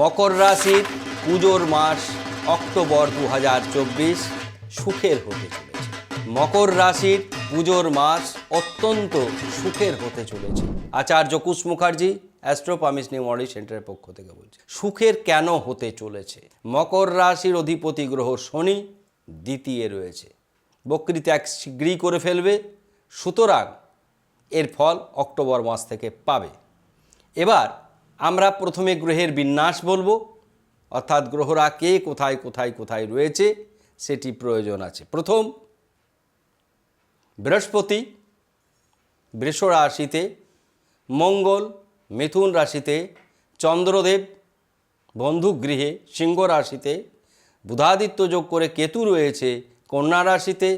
মকর রাশির পুজোর মাস অক্টোবর দু হাজার চব্বিশ সুখের হতে চলেছে। মকর রাশির পুজোর মাস অত্যন্ত সুখের হতে চলেছে। আচার্য কুশ মুখার্জি, অ্যাস্ট্রোপামিস নিউ মডেল সেন্টারের পক্ষ থেকে বলছে, সুখের কেন হতে চলেছে? মকর রাশির অধিপতি গ্রহ শনি দ্বিতীয় রয়েছে। বকরি ত্যাগ শীঘ্রই করে ফেলবে, সুতরাং এর ফল অক্টোবর মাস থেকে পাবে। এবার আমরা প্রথমে গ্রহের বিন্যাস বলব, অর্থাৎ গ্রহরা কে কোথায় কোথায় কোথায় রয়েছে, সেটি প্রয়োজন আছে। প্রথম, বৃহস্পতি, বৃষ রাশিতে, মঙ্গল, মিথুন রাশিতে, চন্দ্রদেব বন্ধুগৃহে সিংহ রাশিতে, বুধাদিত্য যোগ করে কেতু রয়েছে, কন্যা রাশিতে,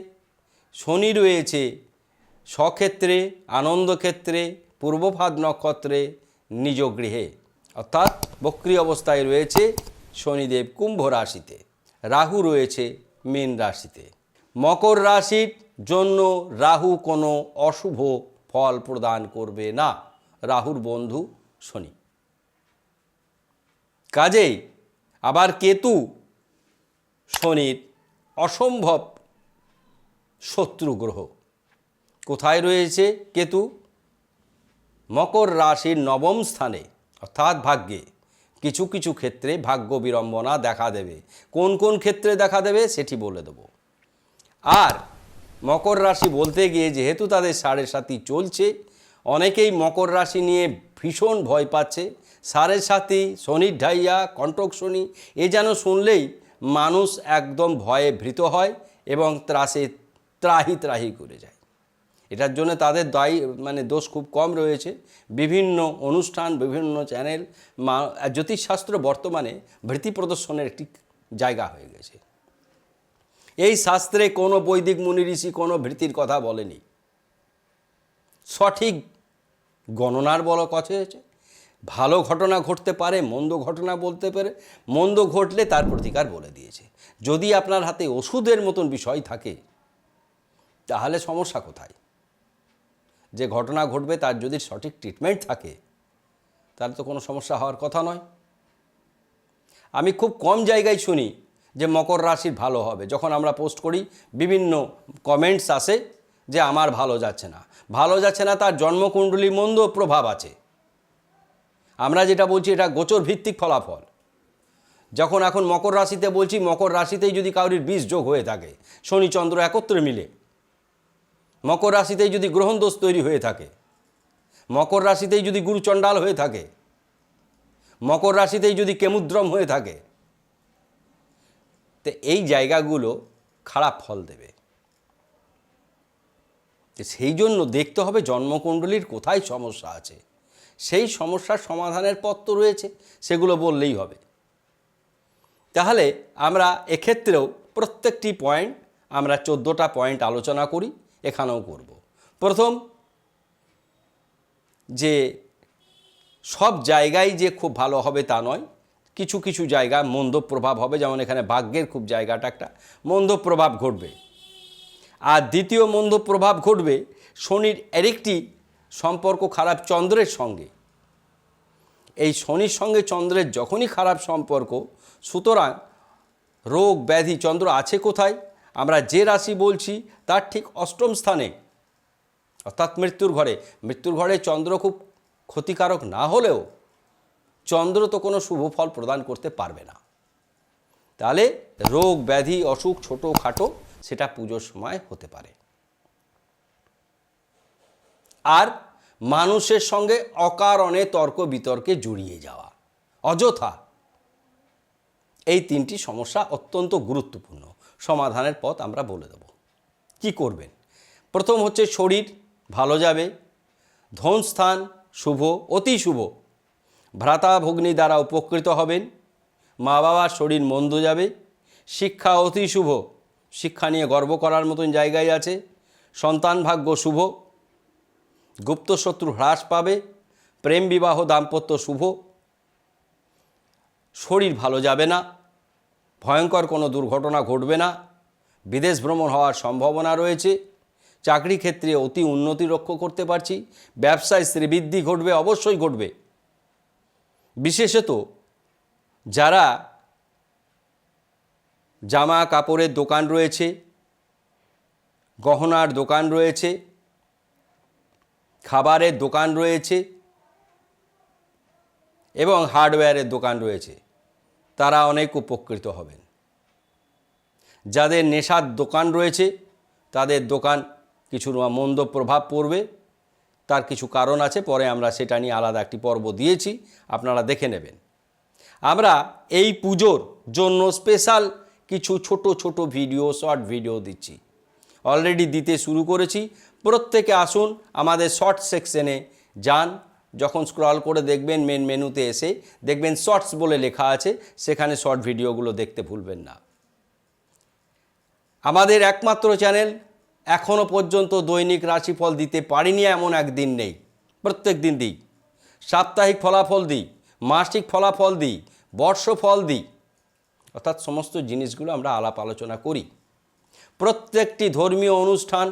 শনি রয়েছে, স্বক্ষেত্রে আনন্দক্ষেত্রে পূর্বভাদ নক্ষত্রে নিজ গৃহে। অর্থাৎ বক্রি অবস্থায় রয়েছে শনিদেব কুম্ভ রাশিতে। রাহু রয়েছে মীন রাশিতে। মকর রাশির জন্য রাহু কোনো অশুভ ফল প্রদান করবে না। রাহুর বন্ধু শনি। কাজেই আবার কেতু শনির অসম্ভব শত্রু গ্রহ কোথায় রয়েছে কেতু? মকর রাশির নবম স্থানে, অর্থাৎ ভাগ্যে, কিছু কিছু ক্ষেত্রে ভাগ্য বিড়ম্বনা দেখা দেবে। কোন কোন ক্ষেত্রে দেখা দেবে সেটি বলে দেব। আর মকর রাশি বলতে গিয়ে যেহেতু তাদের সাড়ে সাথী চলছে, অনেকেই মকর রাশি নিয়ে ভীষণ ভয় পাচ্ছে। সাড়ে সাথী শনির ঢাইয়া কণ্টক শনি, এ যেন শুনলেই মানুষ একদম ভয়ে ভীত হয় এবং ত্রাসে ত্রাহি ত্রাহি করে যায়। এটার জন্য তাদের দায়ী মানে দোষ খুব কম রয়েছে। বিভিন্ন অনুষ্ঠান, বিভিন্ন চ্যানেল, মা, জ্যোতিষশাস্ত্র বর্তমানে ভৃতি প্রদর্শনের একটি জায়গা হয়ে গেছে। এই শাস্ত্রে কোনো বৈদিক মুনি ঋষি কোনো ভৃতির কথা বলেনি। সঠিক গণনার বড় কথা হয়েছে। ভালো ঘটনা ঘটতে পারে, মন্দ ঘটনা বলতে পারে, মন্দ ঘটলে তার প্রতিকার বলে দিয়েছে। যদি আপনার হাতে ওষুধের মতন বিষয় থাকে, তাহলে সমস্যা কোথায়? যে ঘটনা ঘটবে তার যদি সঠিক ট্রিটমেন্ট থাকে, তাহলে তো কোনো সমস্যা হওয়ার কথা নয়। আমি খুব কম জায়গায় শুনি যে মকর রাশির ভালো হবে। যখন আমরা পোস্ট করি, বিভিন্ন কমেন্টস আসে যে আমার ভালো যাচ্ছে না। ভালো যাচ্ছে না, তার জন্মকুণ্ডলী মন্দ প্রভাব আছে। আমরা যেটা বলছি, এটা গোচর ভিত্তিক ফলাফল। যখন এখন মকর রাশিতে বলছি, মকর রাশিতেই যদি কাউরির বিষ যোগ হয়ে থাকে, শনি চন্দ্র একত্রে মিলে মকর রাশিতেই যদি গ্রহণ দোষ তৈরি হয়ে থাকে, মকর রাশিতেই যদি গুরু চণ্ডাল হয়ে থাকে, মকর রাশিতেই যদি কেমুদ্রম হয়ে থাকে, তো এই জায়গাগুলো খারাপ ফল দেবে। সেই জন্য দেখতে হবে জন্মকুণ্ডলীর কোথায় সমস্যা আছে। সেই সমস্যার সমাধানের পথ তো রয়েছে, সেগুলো বললেই হবে। তাহলে আমরা এক্ষেত্রেও প্রত্যেকটি পয়েন্ট, আমরা চোদ্দোটা পয়েন্ট আলোচনা করি। এখানেও করব। প্রথম, যে সব জায়গায় যে খুব ভালো হবে তা নয়। কিছু কিছু জায়গা মন্দ প্রভাব হবে, যেমন এখানে ভাগ্যের খুব জায়গাটা একটা মন্দ প্রভাব ঘটবে। আর দ্বিতীয়, মন্দ প্রভাব ঘটবে শনির আরেকটি সম্পর্ক খারাপ চন্দ্রের সঙ্গে। এই শনির সঙ্গে চন্দ্রের যখনই খারাপ সম্পর্ক, সুতরাং রোগ, ব্যাধি, চন্দ্র আছে কোথায়? আমরা যে রাশি বলছি, তার ঠিক অষ্টম স্থানে, অর্থাৎ মৃত্যুর ঘরে। মৃত্যুর ঘরে চন্দ্র খুব ক্ষতিকারক না হলেও চন্দ্র তো কোনো শুভ ফল প্রদান করতে পারবে না। তাহলে রোগ, ব্যাধি, অসুখ, ছোটো খাটো, সেটা পুজোর সময় হতে পারে। আর মানুষের সঙ্গে অকারণে তর্ক বিতর্কে জড়িয়ে যাওয়া, অযথা, এই তিনটি সমস্যা অত্যন্ত গুরুত্বপূর্ণ। সমাধানের পথ আমরা বলে দেব। কি করবেন? প্রথম হচ্ছে শরীর ভালো যাবে, ধন স্থান শুভ, অতি শুভ। ভ্রাতা ভগ্নী দ্বারা উপকৃত হবেন মা বাবার শরীর মন্দ যাবে, শিক্ষা অতি শুভ। শিক্ষা নিয়ে গর্ব করার মতন জায়গায় আছে, সন্তান ভাগ্য শুভ। গুপ্ত শত্রু হ্রাস পাবে, প্রেম বিবাহ দাম্পত্য শুভ। শরীর ভালো যাবে না ভয়ঙ্কর কোনো দুর্ঘটনা ঘটবে না। বিদেশ ভ্রমণ হওয়ার সম্ভাবনা রয়েছে। চাকরি ক্ষেত্রে অতি উন্নতি লক্ষ্য করতে পারছি। ব্যবসায় শ্রীবৃদ্ধি ঘটবে, অবশ্যই ঘটবে। বিশেষত যারা জামা কাপড়ের দোকান রয়েছে, গহনার দোকান রয়েছে, খাবারের দোকান রয়েছে এবং হার্ডওয়্যারের দোকান রয়েছে। তারা অনেক উপকৃত হবেন। যাদের নেশার দোকান রয়েছে, তাদের দোকান কিছু মন্দ প্রভাব পড়বে। তার কিছু কারণ আছে, পরে আমরা সেটা নিয়ে আলাদা একটি পর্ব দিয়েছি, আপনারা দেখে নেবেন। আমরা এই পুজোর জন্য স্পেশাল কিছু ছোট ছোট ভিডিও শর্ট ভিডিও দিচ্ছি। অলরেডি দিতে শুরু করেছি। প্রত্যেকে আসুন আমাদের শর্ট সেকশনে যান। যখন স্ক্রল করে দেখবেন মেন মেনুতে এসে দেখবেন শর্টস বলে লেখা আছে, সেখানে শর্ট ভিডিওগুলো দেখতে ভুলবেন না। আমাদের একমাত্র চ্যানেল এখনও পর্যন্ত দৈনিক রাশিফল দিতে পারিনি, এমন একদিন নেই। প্রত্যেক দিন দিই। সাপ্তাহিক ফলাফল দিই, মাসিক ফলাফল দিই, বর্ষফল দিই। অর্থাৎ সমস্ত জিনিসগুলো আমরা আলাপ আলোচনা করি। প্রত্যেকটি ধর্মীয় অনুষ্ঠান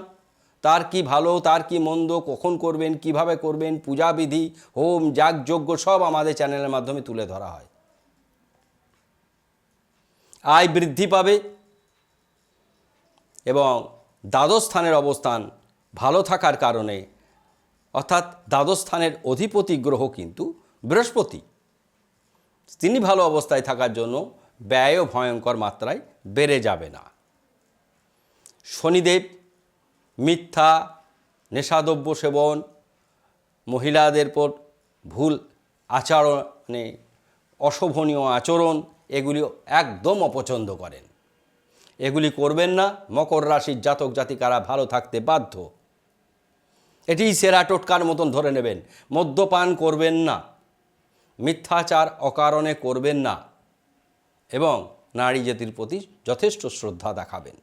তার কি ভালো, তার কি মন্দ, কখন করবেন, কীভাবে করবেন, পূজাবিধি, হোম, যাগযজ্ঞ সব আমাদের চ্যানেলের মাধ্যমে তুলে ধরা হয়। আয় বৃদ্ধি পাবে এবং দ্বাদশ স্থানের অবস্থান ভালো থাকার কারণে, অর্থাৎ দ্বাদশ স্থানের অধিপতি গ্রহ কিন্তু বৃহস্পতি। তিনি ভালো অবস্থায় থাকার জন্য ব্যয়ও ভয়ঙ্কর মাত্রায় বেড়ে যাবে না। শনিদেব মিথ্যা, নেশাদ্রব্য সেবন, মহিলাদের পর ভুল আচরণে অশোভনীয় আচরণ, এগুলি একদম অপছন্দ করেন। এগুলি করবেন না, মকর রাশির জাতক জাতিকারা ভালো থাকতে বাধ্য। এটি সেরা টোটকার মতন ধরে নেবেন, মদ্যপান করবেন না, মিথ্যাচার অকারণে করবেন না, এবং নারী জাতির প্রতি যথেষ্ট শ্রদ্ধা দেখাবেন।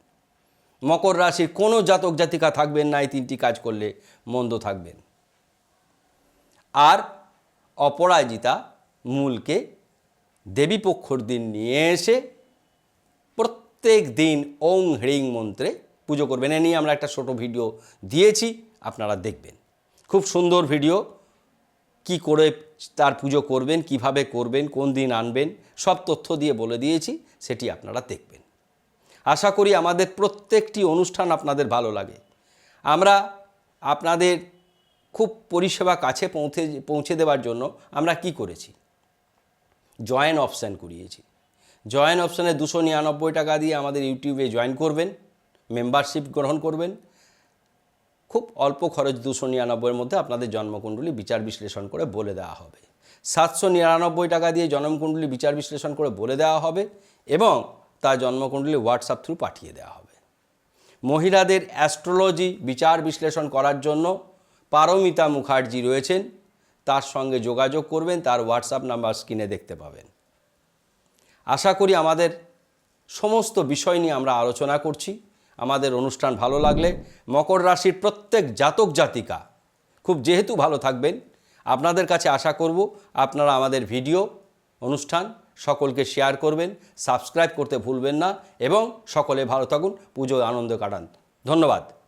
মকর রাশির কোনো জাতক জাতিকা থাকবেন না, এই তিনটি কাজ করলে মন্দ থাকবেন। আর অপরাজিতা মূলকে দেবীপক্ষর দিন নিয়ে এসে প্রত্যেক দিন ওং হ্রিং মন্ত্রে পুজো করবেন। এ নিয়ে আমরা একটা ছোটো ভিডিও দিয়েছি, আপনারা দেখবেন। খুব সুন্দর ভিডিও, কি করে তার পুজো করবেন, কীভাবে করবেন, কোন দিন আনবেন, সব তথ্য দিয়ে বলে দিয়েছি, সেটি আপনারা দেখবেন। আশা করি আমাদের প্রত্যেকটি অনুষ্ঠান আপনাদের ভালো লাগে। আমরা আপনাদের খুব পরিষেবা কাছে পৌঁছে পৌঁছে দেওয়ার জন্য আমরা কি করেছি? জয়েন অপশান করিয়েছি। জয়েন অপশানে দুশো নিরানব্বই টাকা দিয়ে আমাদের ইউটিউবে জয়েন করবেন মেম্বারশিপ গ্রহণ করবেন। খুব অল্প খরচ দুশো নিরানব্বইয়ের মধ্যে আপনাদের জন্মকুণ্ডলী বিচার বিশ্লেষণ করে বলে দেওয়া হবে। সাতশো নিরানব্বই টাকা দিয়ে জন্মকুণ্ডলী বিচার বিশ্লেষণ করে বলে দেওয়া হবে এবং তার জন্মকুণ্ডলী হোয়াটসঅ্যাপ থ্রু পাঠিয়ে দেওয়া হবে। মহিলাদের অ্যাস্ট্রোলজি বিচার বিশ্লেষণ করার জন্য পারমিতা মুখার্জি রয়েছেন। তার সঙ্গে যোগাযোগ করবেন, তার হোয়াটসঅ্যাপ নাম্বার স্ক্রিনে দেখতে পাবেন। আশা করি আমাদের সমস্ত বিষয় নিয়ে আমরা আলোচনা করছি। আমাদের অনুষ্ঠান ভালো লাগলে মকর রাশির প্রত্যেক জাতক জাতিকা খুব যেহেতু ভালো থাকবেন, আপনাদের কাছে আশা করব আপনারা আমাদের ভিডিও, অনুষ্ঠান সকলকে শেয়ার করবেন সাবস্ক্রাইব করতে ভুলবেন না এবং সকলে ভালো থাকুন পুজো আনন্দ কাটান। ধন্যবাদ।